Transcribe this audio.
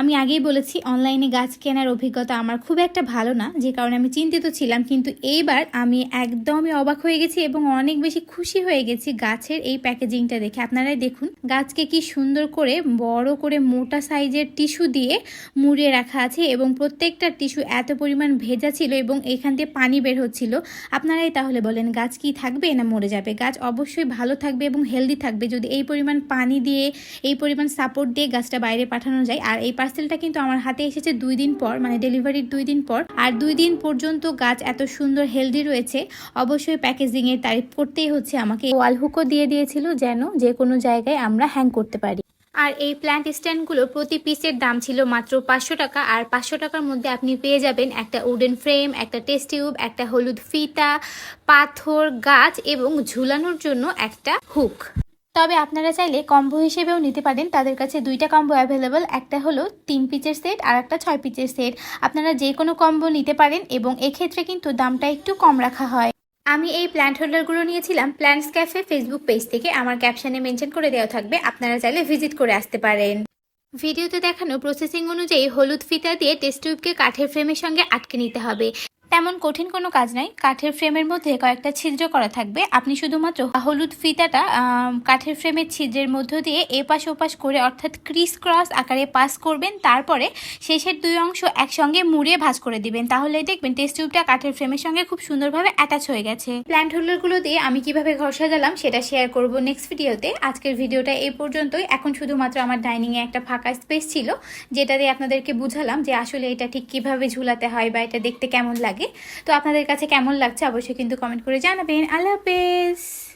আমি আগেই বলেছি অনলাইনে গাছ কেনার অভিজ্ঞতা আমার খুব একটা ভালো না, যে কারণে আমি চিন্তিত ছিলাম। কিন্তু এইবার আমি একদমই অবাক হয়ে গেছি এবং অনেক বেশি খুশি হয়ে গেছি গাছের এই প্যাকেজিংটা দেখে। আপনারাই দেখুন, গাছকে কি সুন্দর করে, বড় করে মোটা সাইজের টিস্যু দিয়ে মুড়িয়ে রাখা আছে এবং প্রত্যেকটা টিস্যু এত পরিমাণ ভেজা ছিল এবং এখান দিয়ে পানি বের হচ্ছিল। আপনারাই তাহলে বলেন, গাছ কি থাকবে না মরে যাবে? গাছ অবশ্যই ভালো থাকবে এবং হেলদি থাকবে। যদি এই পরিমাণ পানি দিয়ে, এই পরিমাণ সাপোর্ট দিয়ে গাছটা বাইরে পাঠানো যায়, আর এই পার্সেলটা কিন্তু আমার হাতে এসেছে দুই দিন পর মানে ডেলিভারির দুই দিন পর। আর দুই দিন পর্যন্ত গাছ এত সুন্দর হেলদি রয়েছে, অবশ্যই প্যাকেজিং এর তারিফ করতেই হচ্ছে আমাকে। ওয়াল হুকও দিয়ে দিয়েছিল যেন যে কোনো জায়গায় আমরা হ্যাং করতে পারি। আর এই প্ল্যান্ট স্ট্যান্ডগুলো প্রতি পিসের দাম ছিল মাত্র পাঁচশো টাকা, আর পাঁচশো টাকার মধ্যে আপনি পেয়ে যাবেন একটা উডেন ফ্রেম একটা টেস্ট টিউব একটা হলুদ ফিতা, পাথর, গাছ এবং ঝুলানোর জন্য একটা হুক তবে আপনারা চাইলে কম্বো হিসেবেও নিতে পারেন। তাদের কাছে দুইটা কম্বো অ্যাভেলেবল একটা হলো তিন পিচের সেট আর একটা ছয় পিচের সেট আপনারা যে কোনো কম্বো নিতে পারেন এবং এক্ষেত্রে কিন্তু দামটা একটু কম রাখা হয়। আমি এই প্ল্যান্ট হোল্ডারগুলো নিয়েছিলাম। প্ল্যান্টস ক্যাফে ফেসবুক পেজ থেকে আমার ক্যাপশনে মেনশন করে দেওয়া থাকবে। আপনারা চাইলে ভিজিট করে আসতে পারেন। ভিডিওতে দেখানো প্রসেসিং অনুযায়ী হলুদ ফিতা দিয়ে টেস্ট টিউবকে কাঠের ফ্রেমের সঙ্গে আটকে নিতে হবে। তেমন কঠিন কোনো কাজ নাই। কাঠের ফ্রেমের মধ্যে কয়েকটা ছিদ্র করা থাকবে। আপনি শুধুমাত্র হলুদ ফিতাটা কাঠের ফ্রেমের ছিদ্রের মধ্য দিয়ে এপাশ ওপাশ করে অর্থাৎ ক্রিস ক্রস আকারে পাস করবেন। তারপরে শেষের দুই অংশ একসঙ্গে মুড়িয়ে ভাঁজ করে দিবেন। তাহলে দেখবেন টেস্ট টিউবটা কাঠের ফ্রেমের সঙ্গে খুব সুন্দরভাবে অ্যাটাচ হয়ে গেছে। প্ল্যান্ট হোল্ডারগুলো দিয়ে আমি কীভাবে ঘর সাজালাম সেটা শেয়ার করব নেক্সট ভিডিওতে আজকের ভিডিওটা এই পর্যন্তই। এখন শুধুমাত্র আমার ডাইনিংয়ে একটা ফাঁকা স্পেস ছিল, যেটা দিয়ে আপনাদেরকে বুঝালাম যে আসলে এটা ঠিক কীভাবে ঝুলাতে হয় বা এটা দেখতে কেমন লাগে। তো আপনাদের কাছে কেমন লাগছে অবশ্যই কিন্তু কমেন্ট করে জানাবেন। আল্লাহ হাফেজ।